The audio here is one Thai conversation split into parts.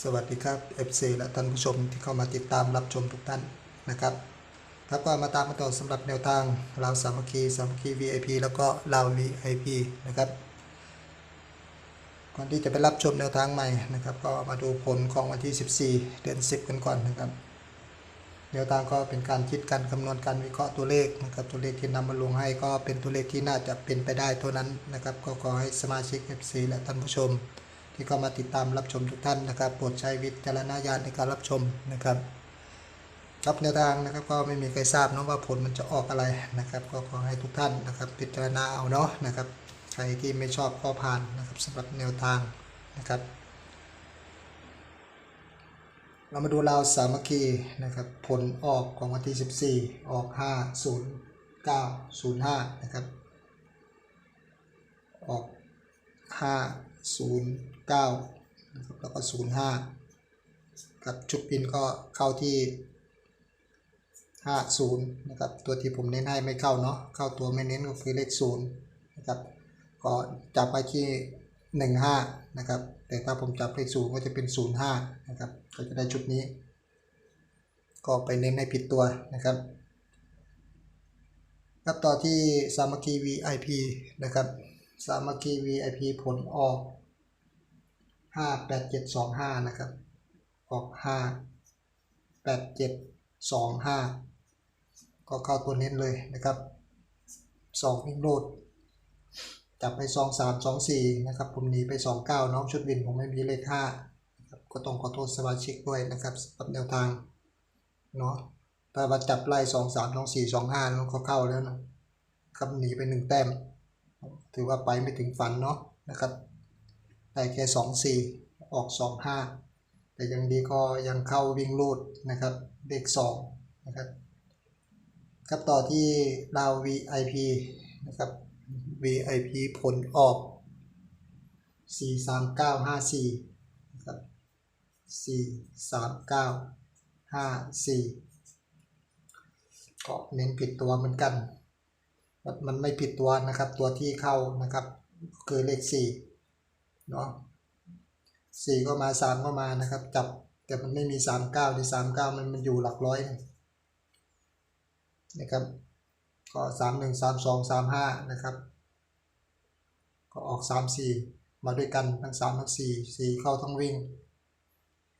สวัสดีครับ FC และท่านผู้ชมที่เข้ามาติดตามรับชมทุกท่านนะครับครับก็มาตามมาต่อสำหรับแนวทางเราวสามัคคีสามัคคี VIP แล้วก็เราว VIP นะครับก่อนที่จะไปรับชมแนวทางใหม่นะครับ ก็มาดูผลของวันที่ 14 เดือน 10 กันก่อนนะครับ แนวทางก็เป็นการคิดการคำนวณการวิเคราะห์ตัวเลขนะครับ ตัวเลขที่นำมาลงให้ก็เป็นตัวเลขที่น่าจะเป็นไปได้เท่านั้นนะครับ ก็ขอให้สมาชิก FC และท่านผู้ชม ที่เข้ามาติดตามรับชมทุกท่านนะครับโปรดใช้วิจารณญาณในการรับชมนะครับรับแนวทางนะครับก็ไม่มีใครทราบเนาะว่าผลมันจะออกอะไรนะครับ ก็ขอให้ทุกท่านนะครับ พิจารณาเอาเนาะนะครับ ใครที่ไม่ชอบก็ผ่านนะครับสำหรับแนวทางนะครับ เรามาดูราวสามัคคีนะครับ ผลออกของวันที่ 14 ออก 5 0 9 0 5 นะครับ ออก 5 0 9นะครับแล้วก็ 0 5กับชุดปินก็เข้าที่ 50นะครับตัวที่ผมเน้นให้ไม่เข้าเนาะเข้าตัวไม่เน้นก็คือเลข0นะครับก็จับไปที่ 15นะครับแต่ถ้าผมจับเลข0ก็จะเป็น 05นะครับก็จะได้ชุดนี้ ก็ไปเน้นให้ผิดตัวนะครับครับต่อที่สามัคคี VIP นะครับ สามัคคี VIP ผลออก58725นะครับ ออก58725ก็เข้าตัวเน้นเลยนะครับ2วิ่งโลดจับไป2 3 2 4นะครับ ผมหนีไป2 9น้องชุดวินผมไม่มีเลข5นะครับก็ต้องขอโทษสมาชิกด้วยนะครับสำหรับแนวทางเนาะถ้าว่าจับไล่2 3 2 4 2 5แล้วก็เข้าแล้วนะครับหนีไป1แต้ม ถือว่าไปไม่ถึงฝันเนาะนะครับได้แค่2 4ออก2 5แต่ยังดีก็ยังเข้าวิ่งลูดนะครับเลข2นะครับครับต่อที่ดาว VIP นะครับ VIP ผลออก 43954นะครับ43954ก็เน้นผิดตัวเหมือนกัน มันไม่ผิดตัวนะครับ ตัวที่เข้านะครับ คือเลข4เนาะ4ก็มา3ก็มานะครับ จับแต่มันไม่มี39ที่39มันมันอยู่หลักร้อยนะครับก็31 32 35นะครับ ก็ออก3 4มาด้วยกันทั้ง3ทั้ง4 4เข้าทั้งวิ่ง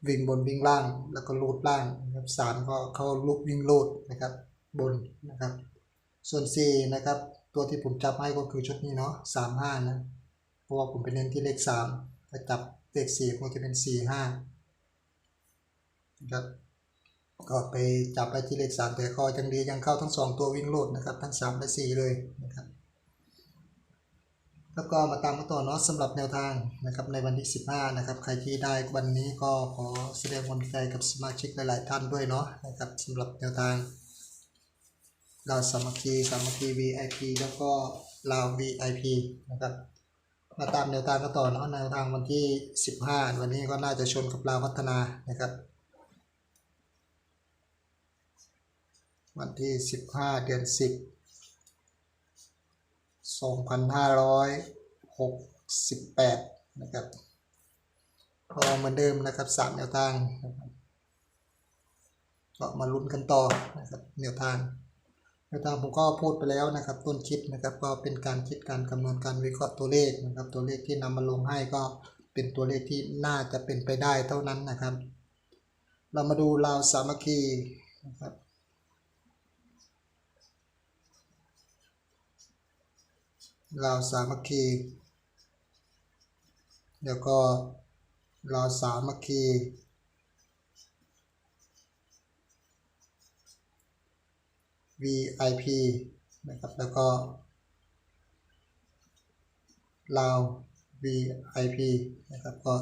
วิ่งบนวิ่งล่างแล้วก็ลูดล่างนะครับ3ก็เข้าลุกวิ่งลูดนะครับ บนนะครับ ส่วน4นะครับ ตัวที่ผมจับให้ก็คือชุดนี้เนาะ3 5นะ เพราะว่าผมไปเน้นที่เลข3ถ้าจับเลข4คงจะเป็น4 5นะครับก็ไปจับไปที่เลข3แต่ก็ยังดียังเข้าทั้ง2ตัววิ่งโลดนะครับ ทั้ง3และ4เลยนะครับแล้วก็มาตามกันต่อเนาะสำหรับแนวทางนะครับในวันที่ 15 นะครับ ใครที่ได้วันนี้ก็ขอแสดงความดีใจกับสมาชิกหลาย ๆ ท่านด้วยเนาะนะครับสำหรับแนวทาง เราสามัคคีสามัคคี VIP แล้วก็ลาว VIP นะครับมาตามแนวทางกันต่อเนาะแนวทางวันที่ 15 วันนี้ก็น่าจะชนกับลาวพัฒนานะครับ วันที่ 15 เดือน 10 2568 นะครับก็เหมือนเดิมนะครับสามแนวทางก็มาลุ้นกันต่อนะครับแนวทาง แนวทางผมก็พูดไปแล้วนะครับ ต้นคลิปนะครับก็เป็นการคิดการคำนวณการวิเคราะห์ตัวเลขนะครับ ตัวเลขที่นำมาลงให้ก็เป็นตัวเลขที่น่าจะเป็นไปได้เท่านั้นนะครับ เรามาดูราวสามัคคีนะครับลาวสามัคคีแล้วก็ลาวสามัคคี VIP นะครับแล้วก็ลาว VIP นะครับก็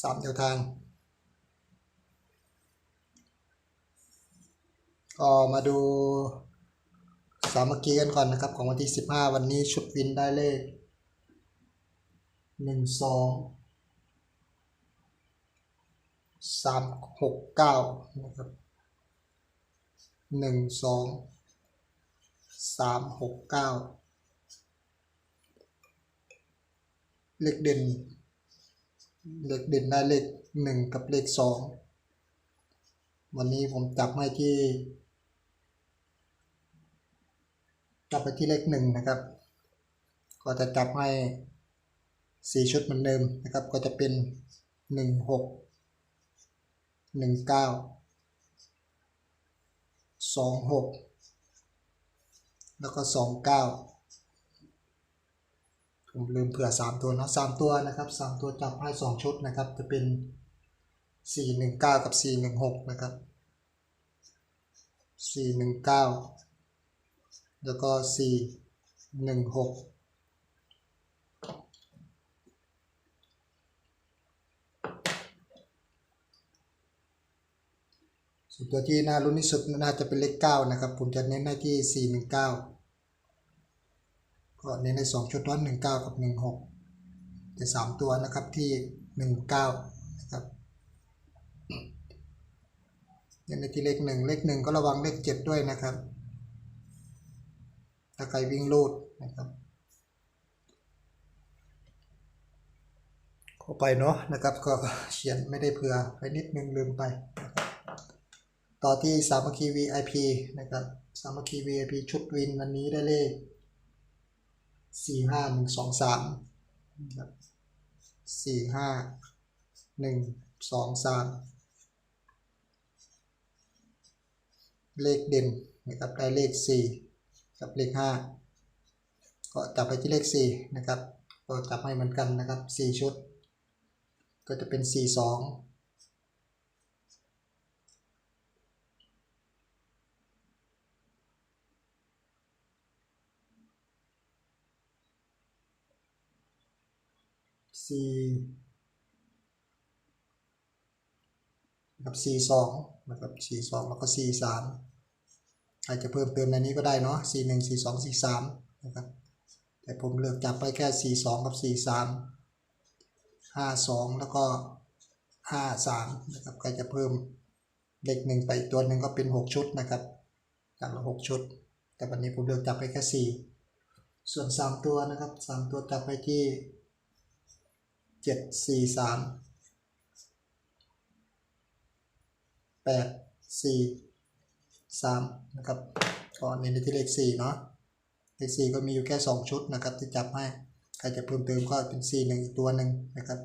สามแนวทาง ก็มาดูสามัคคีกันก่อนนะครับ ของวันที่ 15 วันนี้ชุดวินได้เลข 1 2 3 6 9 นะครับ 1 2 3 6 9เลขเด่น เลขเด่นได้เลขหนึ่งกับเลขสองวันนี้ผมจับให้ที่ จับไปที่เลขหนึ่งนะครับ ก็จะจับให้สี่ชุดเหมือนเดิมนะครับ ก็จะเป็นหนึ่งหกหนึ่งเก้า สองหกแล้วก็สองเก้าผมลืมเผื่อสามตัวเนาะสามตัวนะครับสามตัวจับให้สองชุดนะครับ จะเป็นสี่หนึ่งเก้ากับสี่หนึ่งหกนะครับสี่หนึ่งเก้าแล้วก็สี่หนึ่งหก ส่วน ตัวที่น่ารุ้นที่สุดน่าจะเป็นเลขเก้านะครับ ผมจะเน้นให้ที่สี่หนึ่งเก้าก็เน้นในสองชุดร้อนหนึ่งเก้ากับหนึ่งหกแต่สามตัวนะครับที่หนึ่งเก้านะครับเน้นในที่เลขหนึ่งเลขหนึ่งก็ระวังเลขเจ็ดด้วยนะครับ ถ้าใครวิ่งลูดนะครับเข้าไปเนาะนะครับก็เขียนไม่ได้เผื่อไปนิดนึงลืมไป ต่อที่สามัคคี VIP นะครับสามัคคี VIP ชุดวินวันนี้ได้เลข 4 5 1 2 3ครับ4 5 1 2 3 เลขเด่นนะครับได้เลข 4 กับเลข 5 ก็จับไปที่เลข 4 นะครับ ก็จับให้เหมือนกันนะครับ 4 ชุด ก็จะเป็น 4 2 สี่กับสี่สองนะครับสี่สองแล้วก็สี่สามใครจะเพิ่มเติมในนี้ก็ได้เนาะสี่หนึ่งสี่สองสี่สามนะครับแต่ผมเลือกจับไปแค่สี่สองกับสี่สามห้าสองแล้วก็ห้าสามนะครับใครจะเพิ่มเลขหนึ่งไปตัวหนึ่งก็เป็นหกชุดนะครับจากละหกชุด แต่วันนี้ผมเลือกจับไปแค่สี่ส่วนสามตัวนะครับสามตัวจับไปที่ เจ็ดสี่สามแปดสี่สามนะครับก็เน้นไปที่เลขสี่เนาะเลขสี่ก็มีอยู่แค่สองชุดนะครับที่จับให้ใครจะเพิ่มเติมก็เป็นสี่หนึ่งอีกตัวหนึ่งนะครับ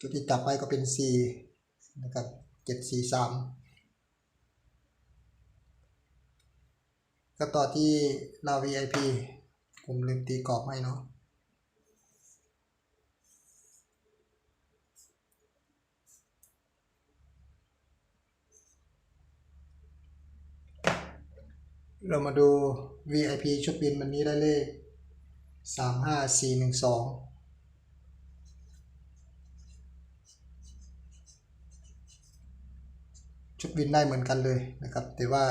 จุดที่จับไปก็เป็นสี่นะครับเจ็ดสี่สาม ก็ต่อที่เรา VIP ผมลืมตีกรอบให้เนาะเรามาดู VIP ชุดบินวันนี้ได้เลขสามห้าสี่หนึ่งสองชุดบินได้เหมือนกันเลยนะครับ แต่ว่า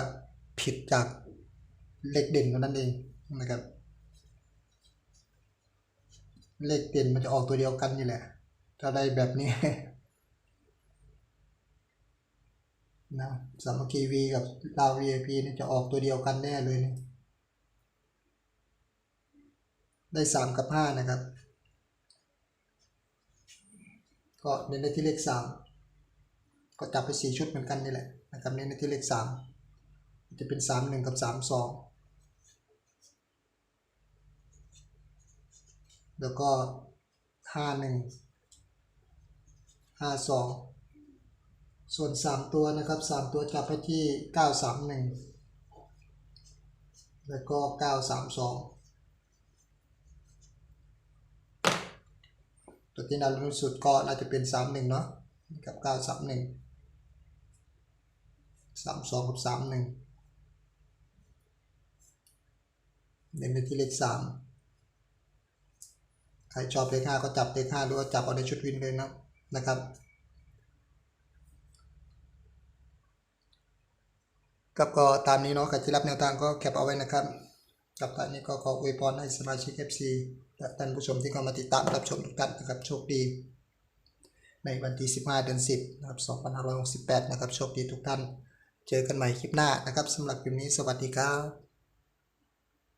ผิดจาก เลขเด่นเท่านั้นเองนะครับ เลขเด่นมันจะออกตัวเดียวกันนี่แหละ ถ้าได้แบบนี้นะสามัคคีวีกับดาว VIP นี่จะออกตัวเดียวกันแน่เลยนี่ได้สามกับห้านะครับ ก็เน้นในที่เลขสามก็จับไปสี่ชุดเหมือนกันนี่แหละนะครับเน้นในที่เลขสามจะเป็นสามหนึ่งกับสามสอง แล้วก็ห้าหนึ่งห้าสองส่วนสามตัวนะครับสามตัวจับไปที่เก้าสามหนึ่งแล้วก็เก้าสามสองตัวที่น่ารู้นสุดก็น่าจะเป็นสามหนึ่งเนาะกับเก้าสามหนึ่งสามสองกับสามหนึ่งเน้นไปที่เลขสาม ใครชอบเลขห้าก็จับเลขห้าหรือว่าจับเอาในชุดวินเลยนะนะครับ กับก็ตามนี้เนาะใครที่รับแนวทางก็แคปเอาไว้นะครับ กับตอนนี้ก็ขออวยพรให้สมาชิก FC และท่านผู้ชมที่เข้ามาติดตามรับชมทุกท่านนะครับโชคดี ในวันที่ 15 เดือน 10นะครับ2568 นะครับโชคดีทุกท่าน เจอกันใหม่คลิปหน้านะครับสำหรับคลิปนี้สวัสดีครับ